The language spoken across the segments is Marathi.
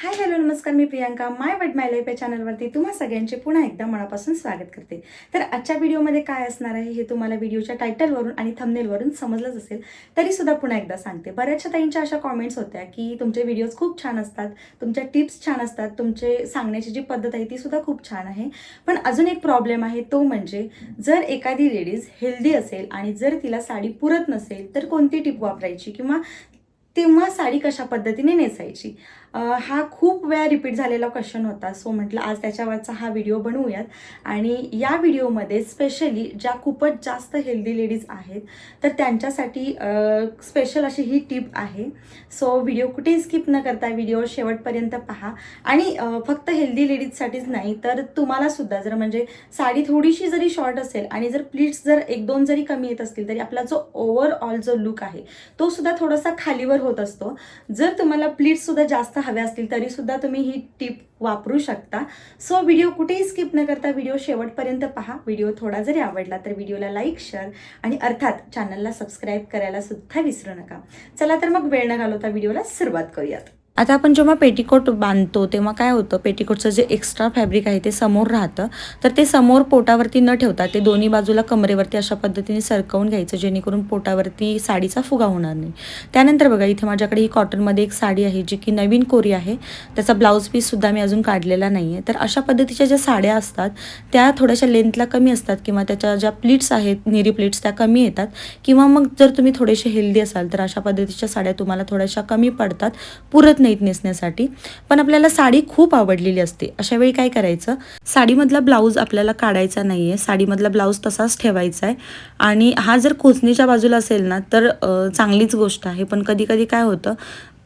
हाय हॅलो नमस्कार मी प्रियांका. माय वड माय लाईफ या चॅनलवरती तुम्हा सगळ्यांचे पुन्हा एकदा मनापासून स्वागत करते. तर आजच्या व्हिडिओमध्ये काय असणार आहे हे तुम्हाला व्हिडिओच्या टायटलवरून आणि थंबनेलवरून समजलंच असेल तरी सुद्धा पुन्हा एकदा सांगते. बऱ्याचशा ताईंच्या अशा कॉमेंट्स होत्या की तुमचे व्हिडिओज खूप छान असतात तुमच्या टिप्स छान असतात तुमचे सांगण्याची जी पद्धत आहे ती सुद्धा खूप छान आहे. पण अजून एक प्रॉब्लेम आहे तो म्हणजे जर एखादी लेडीज हेल्दी असेल आणि जर तिला साडी पुरत नसेल तर कोणती टिप वापरायची? किंवा तेव्हा साडी कशा पद्धतीने नेसायची? हा खूप वेळा रिपीट झालेला क्वेश्चन होता. सो म्हटलं आज त्याच्यावरचा हा व्हिडिओ बनवूयात. आणि या व्हिडिओमध्ये स्पेशली ज्या खूपच जास्त हेल्दी लेडीज आहेत तर त्यांच्यासाठी स्पेशल अशी ही टिप आहे. सो व्हिडिओ कुठेही स्किप न करता व्हिडिओ शेवटपर्यंत पहा. आणि फक्त हेल्दी लेडीजसाठीच नाही तर तुम्हालासुद्धा जर म्हणजे साडी थोडीशी जरी शॉर्ट असेल आणि जर प्लीट्स जर एक दोन जरी कमी येत असतील तरी आपला जो ओव्हरऑल जो लुक आहे तो सुद्धा थोडासा खालीवर होत असतो. जर तुम्हाला प्लीट्ससुद्धा जास्त हव्या असतील तरी सुद्धा तुम्ही ही टिप वापरू शकता. सो व्हिडिओ कुठेही स्किप न करता व्हिडिओ शेवटपर्यंत पहा. व्हिडिओ थोडा जरी आवडला तर व्हिडिओला लाईक शेअर आणि अर्थात चॅनलला सबस्क्राईब करायला सुद्धा विसरू नका. चला तर मग वेळ न घालवता व्हिडिओला सुरुवात करूयात. आता आपण जेव्हा पेटीकोट बांधतो तेव्हा काय होतं? पेटीकोटचं जे एक्स्ट्रा फॅब्रिक आहे ते समोर राहतं. तर ते समोर पोटावरती न ठेवता ते दोन्ही बाजूला कमरेवरती अशा पद्धतीने सरकवून घ्यायचं जेणेकरून पोटावरती साडीचा फुगा होणार नाही. त्यानंतर बघा इथे माझ्याकडे ही कॉटनमध्ये एक साडी आहे जी की नवीन कोरी आहे. त्याचा ब्लाऊज पीससुद्धा मी अजून काढलेला नाही आहे तर अशा पद्धतीच्या ज्या साड्या असतात त्या थोड्याशा लेंथला कमी असतात किंवा त्याच्या ज्या प्लीट्स आहेत निरी प्लीट्स त्या कमी येतात. किंवा मग जर तुम्ही थोडेसे हेल्दी असाल तर अशा पद्धतीच्या साड्या तुम्हाला थोड्याशा कमी पडतात. पुरत नाहीत नेसण्यासाठी. पण आपल्याला साडी खूप आवडलेली असते. अशा वेळी काय करायचं? साडीमधला ब्लाऊज आपल्याला काढायचा नाही आहे साडीमधला ब्लाऊज तसाच ठेवायचा आहे आणि हा जर खोचणीच्या बाजूला असेल ना तर चांगलीच गोष्ट आहे. पण कधी कधी काय होतं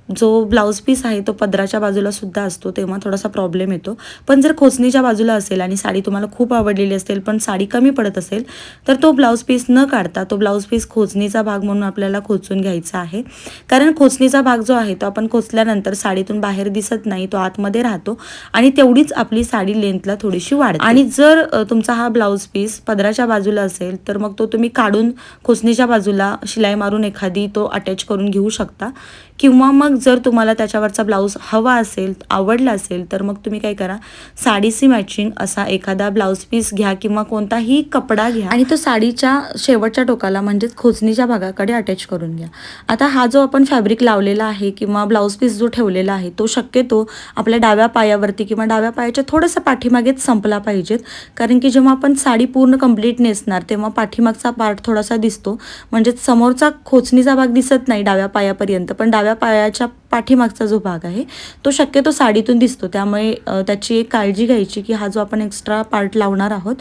जो ब्लाऊज पीस आहे तो पदराच्या बाजूला सुद्धा असतो तेव्हा थोडासा प्रॉब्लेम येतो. पण जर खोचणीच्या बाजूला असेल आणि साडी तुम्हाला खूप आवडलेली असेल पण साडी कमी पडत असेल तर तो ब्लाऊज पीस न काढता तो ब्लाऊज पीस खोचणीचा भाग म्हणून आपल्याला खोचून घ्यायचा आहे. कारण खोचणीचा भाग जो आहे तो आपण खोचल्यानंतर साडीतून बाहेर दिसत नाही तो आतमध्ये राहतो आणि तेवढीच आपली साडी लेंथला थोडीशी वाढते. आणि जर तुमचा हा ब्लाऊज पीस पदराच्या बाजूला असेल तर मग तो तुम्ही काढून खोचणीच्या बाजूला शिलाई मारून एखादी तो अटॅच करून घेऊ शकता. किंवा मग जर तुम्हाला त्याच्यावरचा ब्लाऊज हवा असेल आवडला असेल तर मग तुम्ही काय करा साडीशी मॅचिंग असा एखादा ब्लाऊज पीस घ्या किंवा कोणताही कपडा घ्या. आणि तो साडीच्या शेवटच्या टोकाला म्हणजेच खोचणीच्या भागाकडे अटॅच करून घ्या. आता हा जो आपण फॅब्रिक लावलेला आहे किंवा ब्लाऊज पीस जो ठेवलेला आहे तो शक्यतो आपल्या डाव्या पायावरती किंवा डाव्या पायाच्या थोडंसं पाठीमागेच संपला पाहिजेत. कारण की जेव्हा आपण साडी पूर्ण कंप्लीट नेसणार तेव्हा पाठीमागचा पार्ट थोडासा दिसतो. म्हणजेच समोरचा खोचणीचा भाग दिसत नाही डाव्या पायापर्यंत पण डाव्या पायाच्या पाठीमागचा जो भाग आहे तो शक्यतो साडीतून दिसतो. त्यामुळे त्याची एक काळजी घ्यायची की हा जो आपण एक्स्ट्रा पार्ट लावणार आहोत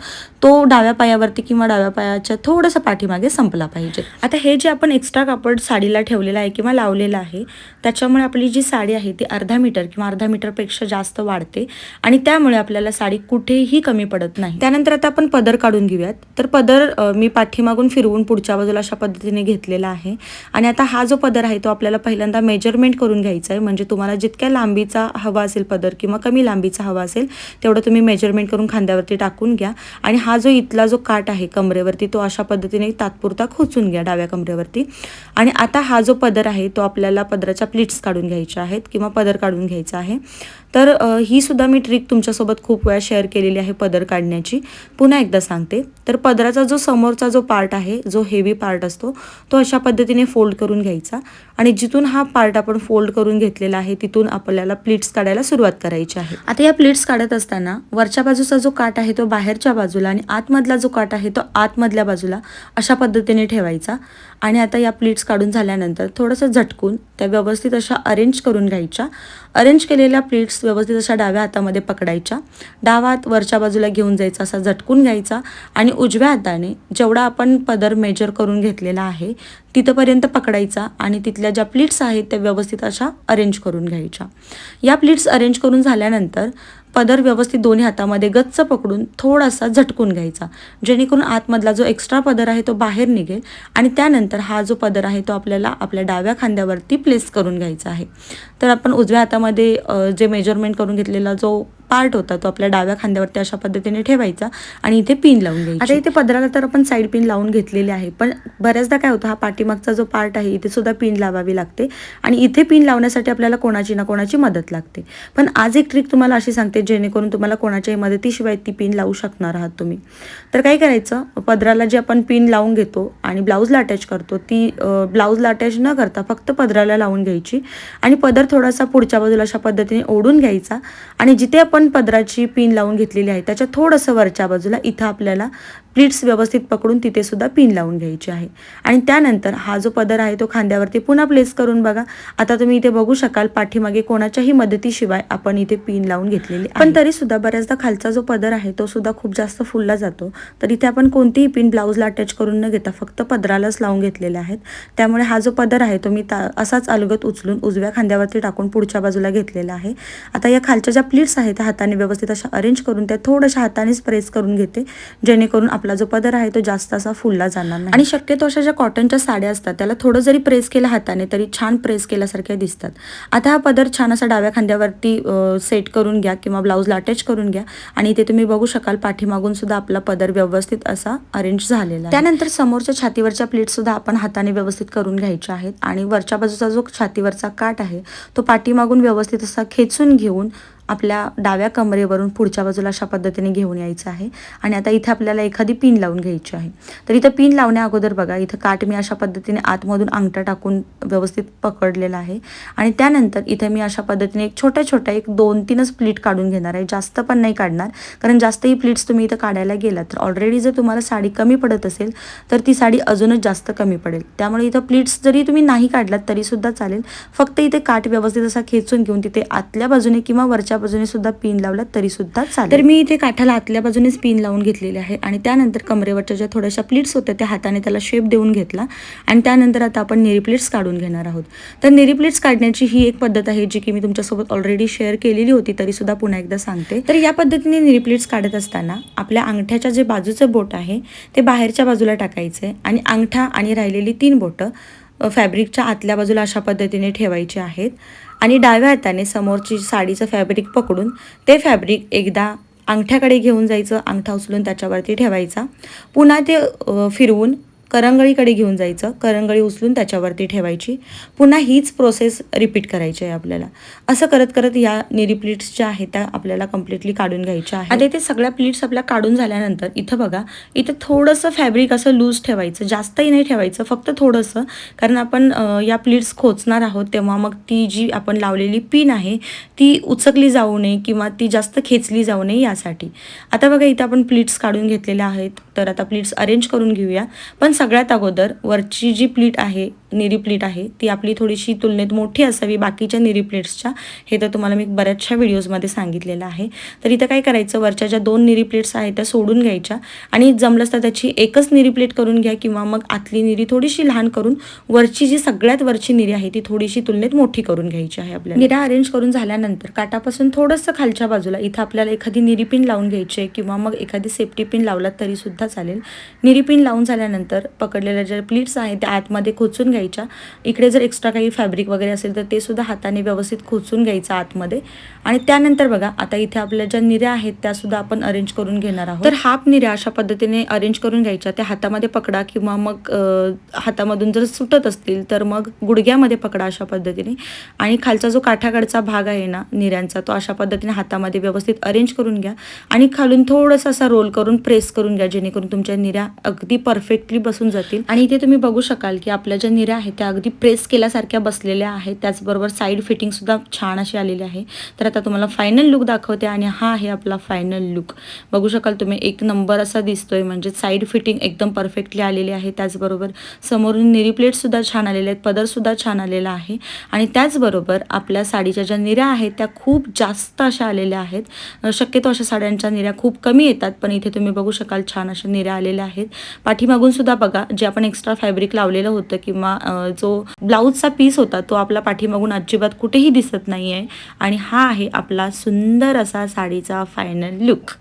तो डाव्या पायावरती किंवा डाव्या पायाच्या थोडंसं पाठीमागे संपला पाहिजे. आता हे जे आपण एक्स्ट्रा कापड साडीला ठेवलेलं आहे किंवा लावलेलं आहे त्याच्यामुळे आपली जी साडी आहे ती अर्धा मीटर किंवा अर्धा मीटरपेक्षा जास्त वाढते आणि त्यामुळे आपल्याला साडी कुठेही कमी पडत नाही. त्यानंतर आता आपण पदर काढून घेऊयात. तर पदर मी पाठीमागून फिरवून पुढच्या बाजूला अशा पद्धतीने घेतलेला आहे आणि आता हा जो पदर आहे तो आपल्याला पहिल्यांदा मेजरमेंट करून घ्यायचं आहे म्हणजे तुम्हाला जितक्या लांबीचा हवा असेल पदर किंवा कमी लांबीचा हवा असेल तेवढं तुम्ही मेजरमेंट करून खांद्यावरती टाकून घ्या. आणि हा जो इथला जो काट आहे कमरेवरती तो अशा पद्धतीने तात्पुरता खोचून घ्या डाव्या कमरेवरती. आणि आता हा जो पदर आहे तो आपल्याला पदराच्या प्लीट्स काढून घ्यायच्या आहेत किंवा पदर काढून घ्यायचा आहे. तर ही सुद्धा मी ट्रिक तुमच्यासोबत खूप वेळा शेअर केलेली आहे पदर काढण्याची. पुन्हा एकदा सांगते. तर पदराचा जो समोरचा जो पार्ट आहे जो हेवी पार्ट असतो तो अशा पद्धतीने फोल्ड करून घ्यायचा आणि जिथून हा पार्ट आपण फोल्ड करून घेतलेला आहे तिथून आपल्याला प्लीट्स काढायला सुरुवात करायची आहे. आता या प्लीट्स काढत असताना वरच्या बाजूचा जो काट आहे तो बाहेरच्या बाजूला आणि आतमधला जो काट आहे तो आतमधल्या बाजूला अशा पद्धतीने ठेवायचा आणि आता या प्लीट्स काढून झाल्यानंतर थोडंसं झटकून त्या व्यवस्थित अशा अरेंज करून घ्यायच्या. अरेंज केलेल्या प्लीट्स व्यवस्थित अशा डाव्या हातामध्ये पकडायच्या. डावा हात वरच्या बाजूला घेऊन जायचा असा झटकून घ्यायचा. आणि उजव्या हाताने जेवढा आपण पदर मेजर करून घेतलेला आहे तिथंपर्यंत पकडायचा आणि तिथल्या ज्या प्लीट्स आहेत त्या व्यवस्थित अशा अरेंज करून घ्यायच्या. या प्लीट्स अरेंज करून झाल्यानंतर पदर व्यवस्थित दोन्ही हातामध्ये गच्च पकडून थोडासा झटकून घ्यायचा. जेणेकरून आतमधला जो एक्स्ट्रा पदर आहे तो बाहेर निघेल आणि त्यानंतर हा जो पदर आहे तो आपल्याला आपल्या डाव्या खांद्यावरती प्लेस करून घ्यायचा आहे. तर आपण उजव्या हातामध्ये जे मेजरमेंट करून घेतलेला जो पार्ट होता तो आपल्या डाव्या खांद्यावरती अशा पद्धतीने ठेवायचा आणि इथे पिन लावून घ्यायची. आता इथे पदराला तर आपण साईड पिन लावून घेतलेली आहे पण बऱ्याचदा काय होतं हा पाठीमागचा जो पार्ट आहे इथे सुद्धा पिन लावावी लागते आणि इथे पिन लावण्यासाठी आपल्याला कोणाची ना कोणाची मदत लागते. पण आज एक ट्रिक तुम्हाला अशी सांगते जेणेकरून तुम्हाला कोणाच्याही मदतीशिवाय ती पिन लावू शकणार आहात तुम्ही. तर काय करायचं पदराला जे आपण पिन लावून घेतो आणि ब्लाऊजला अटॅच करतो ती ब्लाऊजला अटॅच न करता फक्त पदराला लावून घ्यायची आणि पदर थोडासा पुढच्या बाजूला अशा पद्धतीने ओढून घ्यायचा आणि जिथे आपण पदराची पिन लावून घेतलेली आहे. त्याच्या थोडंसं वरच्या बाजूला इथं आपल्याला प्लीट्स व्यवस्थित पकडून तिथे सुद्धा पिन लावून घ्यायची आहे. आणि त्यानंतर हा जो पदर आहे तो खांद्यावरती पुन्हा प्लेस करून बघा. आता तुम्ही इथे बघू शकाल पाठीमागे कोणाच्याही मदतीशिवाय आपण इथे पिन लावून घेतलेली पण तरी सुद्धा बऱ्याचदा खालचा जो पदर आहे तो सुद्धा खूप जास्त फुलला जातो. तर इथे आपण कोणतीही पिन ब्लाऊजला अटॅच करून न घेता फक्त पदरालाच लावून घेतलेले आहेत. त्यामुळे हा जो पदर आहे तो मी ता असाच अलगत उचलून उजव्या खांद्यावरती टाकून पुढच्या बाजूला घेतलेला आहे. आता या खालच्या ज्या प्लीट्स आहेत त्या हाताने व्यवस्थित अशा अरेंज करून त्या थोड्याशा हातानेच प्रेस करून घेते. जेणेकरून आपला जो पदर आहे तो जास्त असा फुलला जाणार नाही. आणि शक्यतो अशा ज्या कॉटनच्या साड्या असतात त्याला थोडं जरी प्रेस केलं हाताने तरी छान प्रेस केल्यासारख्या दिसतात. आता हा पदर छान असा डाव्या खांद्यावरती सेट करून घ्या किंवा ब्लाऊजला अटॅच करून घ्या. आणि इथे तुम्ही बघू शकाल पाठीमागून सुद्धा आपला पदर व्यवस्थित असा अरेंज झालेला त्यानंतर समोरच्या छातीवरच्या प्लेट सुद्धा आपण हाताने व्यवस्थित करून घ्यायच्या आहेत. आणि वरच्या बाजूचा जो छातीवरचा काठ आहे तो पाठीमागून व्यवस्थित असा खेचून घेऊन आपल्या डाव्या कमरेवरून पुढच्या बाजूला अशा पद्धतीने घेऊन यायचं आहे. आणि आता इथे आपल्याला एखादी पिन लावून घ्यायची आहे. तर इथं पिन लावण्या अगोदर बघा इथं काठ मी अशा पद्धतीने आतमधून अंगठा टाकून व्यवस्थित पकडलेला आहे. आणि त्यानंतर इथे मी अशा पद्धतीने एक छोट्या छोट्या एक दोन तीनच प्लीट काढून घेणार आहे. जास्त पण नाही काढणार कारण जास्तही प्लीट्स तुम्ही इथं काढायला गेलात तर ऑलरेडी जर तुम्हाला साडी कमी पडत असेल तर ती साडी अजूनच जास्त कमी पडेल. त्यामुळे इथं प्लीट्स जरी तुम्ही नाही काढलात तरीसुद्धा चालेल. फक्त इथे काठ व्यवस्थित असा खेचून घेऊन तिथे आतल्या बाजूने किंवा वरच्या बाजूने सुद्धा पिन लावलात तरी सुद्धा चालेल. तर मी इथे काठाला आतल्या बाजूनेच पिन लावून घेतलेले आहे आणि त्यानंतर कमरेवरच्या ज्या थोड्याशा प्लेट्स होत्या त्या हाताने त्याला शेप देऊन घेतला. आणि त्यानंतर आता आपण नेरी प्लेट्स काढून घेणार आहोत. तर नेरी प्लेट्स काढण्याची ही एक पद्धत आहे जी की मी तुमच्यासोबत ऑलरेडी शेअर केलेली होती तरी सुद्धा पुन्हा एकदा सांगते. तर या पद्धतीने नेरी प्लेट्स काढत असताना आपल्या अंगठ्याच्या जे बाजूचं बोट आहे ते बाहेरच्या बाजूला टाकायचं आहे आणि अंगठा आणि राहिलेली तीन बोटं फॅब्रिकच्या आतल्या बाजूला अशा पद्धतीने ठेवायचे आहेत. आणि डाव्या हाताने समोरची साडीचं फॅब्रिक पकडून ते फॅब्रिक एकदा अंगठ्याकडे घेऊन जायचं अंगठा उचलून त्याच्यावरती ठेवायचा. पुन्हा ते फिरवून करंगळीकडे घेऊन जायचं. करंगळी उचलून त्याच्यावरती ठेवायची. पुन्हा हीच प्रोसेस रिपीट करायची आहे आपल्याला. असं करत करत या निरी प्लीट्स ज्या आहेत त्या आपल्याला कम्प्लिटली काढून घ्यायच्या आहेत. आता इथे सगळ्या प्लीट्स आपल्या काढून झाल्यानंतर इथं बघा इथं थोडंसं फॅब्रिक असं लूज ठेवायचं. जास्तही नाही ठेवायचं फक्त थोडंसं. कारण आपण या प्लीट्स खोचणार आहोत तेव्हा मग ती जी आपण लावलेली पिन आहे ती उचकली जाऊ नये किंवा ती जास्त खेचली जाऊ नये यासाठी. आता बघा इथं आपण प्लीट्स काढून घेतलेल्या आहेत. तर आता प्लीट्स अरेंज करून घेऊया. पण सगळ्यात अगोदर वरची जी प्लीट आहे निरीप्लेट आहे. ती आपली थोडीशी तुलनेत मोठी असावी बाकीच्या निरी प्लेट्सच्या. हे तर तुम्हाला मी बऱ्याचशा व्हिडिओजमध्ये सांगितलेलं आहे. तर इथं काय करायचं? वरच्या ज्या दोन निरी प्लेट्स आहेत त्या सोडून घ्यायच्या. आणि जमलंच तर त्याची एकच निरी प्लेट करून घ्या किंवा मग आतली निरी थोडीशी लहान करून वरची जी सगळ्यात वरची निरी आहे ती थोडीशी तुलनेत मोठी करून घ्यायची आहे आपल्याला. निऱ्या अरेंज करून झाल्यानंतर काटापासून थोडंसं खालच्या बाजूला इथं आपल्याला एखादी निरी पिन लावून घ्यायची आहे किंवा मग एखादी सेफ्टी पिन लावलात तरी सुद्धा चालेल. निरी पिन लावून झाल्यानंतर पकडलेल्या ज्या प्लीट्स आहेत त्या आतमध्ये खोचून घ्यायच्या. इकडे जर एक्स्ट्रा काही फॅब्रिक वगैरे असेल तर ते सुद्धा हाताने व्यवस्थित खोचून घ्यायचं आतमध्ये. आणि त्यानंतर बघा आता इथे आपल्या ज्या निऱ्या आहेत त्या सुद्धा आपण अरेंज करून घेणार आहोत. तर हाफ निऱ्या अशा पद्धतीने अरेंज करून घ्यायच्या. त्या हातामध्ये पकडा किंवा मग हातामधून जर सुटत असतील तर मग गुडघ्यामध्ये पकडा अशा पद्धतीने. आणि खालचा जो काठाकडचा भाग आहे ना निऱ्यांचा तो अशा पद्धतीने हातामध्ये व्यवस्थित अरेंज करून घ्या. आणि खालून थोडंसं असा रोल करून प्रेस करून घ्या जेणेकरून तुमच्या निऱ्या अगदी परफेक्टली बसून जातील. आणि इथे तुम्ही बघू शकाल की आपल्या ज्या निऱ्या आहेत त्या अगदी प्रेस केल्यासारख्या बसलेल्या आहेत त्याचबरोबर साईड फिटिंग सुद्धा छान अशी आलेली आहे. तर आता तुम्हाला फायनल लुक दाखवते आणि हा आहे आपला फायनल लुक बघू शकाल तुम्ही एक नंबर असा दिसतोय म्हणजे साईड फिटिंग एकदम परफेक्टली आलेली आहे. त्याचबरोबर समोरून निरी प्लेट सुद्धा छान आलेले आहेत पदर सुद्धा छान आलेला आहे. आणि त्याचबरोबर आपल्या साडीच्या ज्या निऱ्या आहेत त्या खूप जास्त अशा आलेल्या आहेत. शक्यतो अशा साड्यांच्या निऱ्या खूप कमी येतात पण इथे तुम्ही बघू शकाल छान अशा निऱ्या आलेल्या आहेत. पाठीमागून सुद्धा बघा जे आपण एक्स्ट्रा फॅब्रिक लावलेलं होतं किंवा जो ब्लाऊजचा पीस होता तो आपला पाठीमागून अजिबात कुठेही दिसत नाही आहे आणि हा आहे आपला सुंदर असा साडीचा फायनल लुक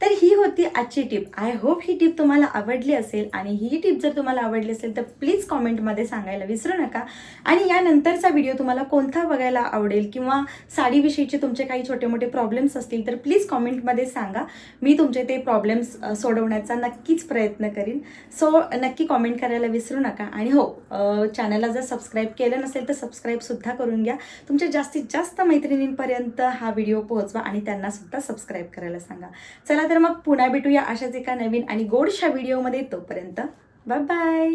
तर ही होती आजची टिप. आय होप ही टिप तुम्हाला आवडली असेल आणि ही टिप जर तुम्हाला आवडली असेल तर प्लीज कॉमेंटमध्ये सांगायला विसरू नका. आणि यानंतरचा व्हिडिओ तुम्हाला कोणता बघायला आवडेल किंवा साडीविषयीचे तुमचे काही छोटे मोठे प्रॉब्लेम्स असतील तर प्लीज कॉमेंटमध्ये सांगा. मी तुमचे ते प्रॉब्लेम्स सोडवण्याचा नक्कीच प्रयत्न करीन. सो नक्की कॉमेंट करायला विसरू नका. आणि हो चॅनलला जर सबस्क्राईब केलं नसेल तर सबस्क्राईबसुद्धा करून घ्या. तुमच्या जास्तीत जास्त मैत्रिणींपर्यंत हा व्हिडिओ पोहोचवा आणि त्यांनासुद्धा सबस्क्राईब करायला सांगा. चला तर मग पुन्हा भेटूया अशाच एका नवीन आणि गोडशा व्हिडिओमध्ये तोपर्यंत. Bye bye